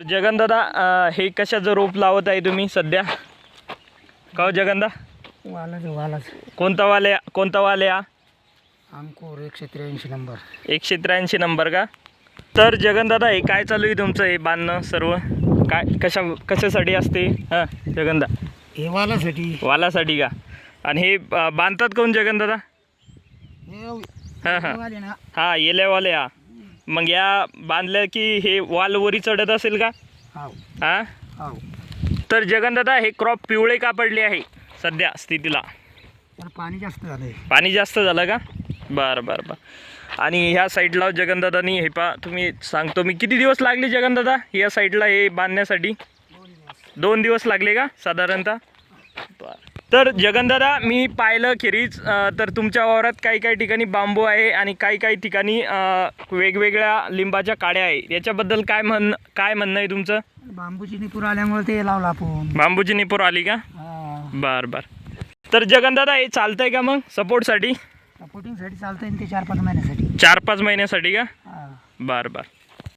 जगनदादा हे कशाचं रोप लावत आहे तुम्ही सध्या? का हो जगनदा वालाच वालाच. कोणता वाले कोणता वाले हा? अंकुर एकशे त्र्याऐंशी नंबर. एकशे त्र्याऐंशी नंबर का? तर जगनदादा हे काय चालू आहे तुमचं हे बांधणं सर्व? काय कशा कशासाठी असते? हां जगनदा हे वालासाठी. वालासाठी का? आणि हे बांधतात कोण जगनदादा हे हां हां. हां येल्यावाले हा. मग या बांधल्या की हे वाल वरी चढत असेल का? हां तर जगनदादा हे क्रॉप पिवळे का पडले आहे सध्या स्थितीला? पाणी जास्त झालंय. पाणी जास्त झालं का? बरं बरं बरं. आणि ह्या साईडला जगनदादानी हे पा तुम्ही सांगतो मी किती दिवस लागले जगनदादा या साईडला हे बांधण्यासाठी? दोन दिवस लागले का साधारणतः? बरं. तर जगनदादा मी पाहिलं खेरीज तर तुमच्या वावरात काही काही ठिकाणी बांबू आहे आणि काही काही ठिकाणी वेगवेगळ्या लिंबाच्या काड्या आहे. याच्याबद्दल काय म्हण काय म्हणणं आहे तुमचं? बांबूची निपूर आल्यामुळे ते लावलं आपण. बांबूची निपूर आली का? बरं बरं. तर जगनदादा हे चालतंय का मग सपोर्टसाठी? सपोर्टिंगसाठी चालतंय ते चार पाच महिन्यासाठी. चार पाच महिन्यासाठी का? बरं बरं.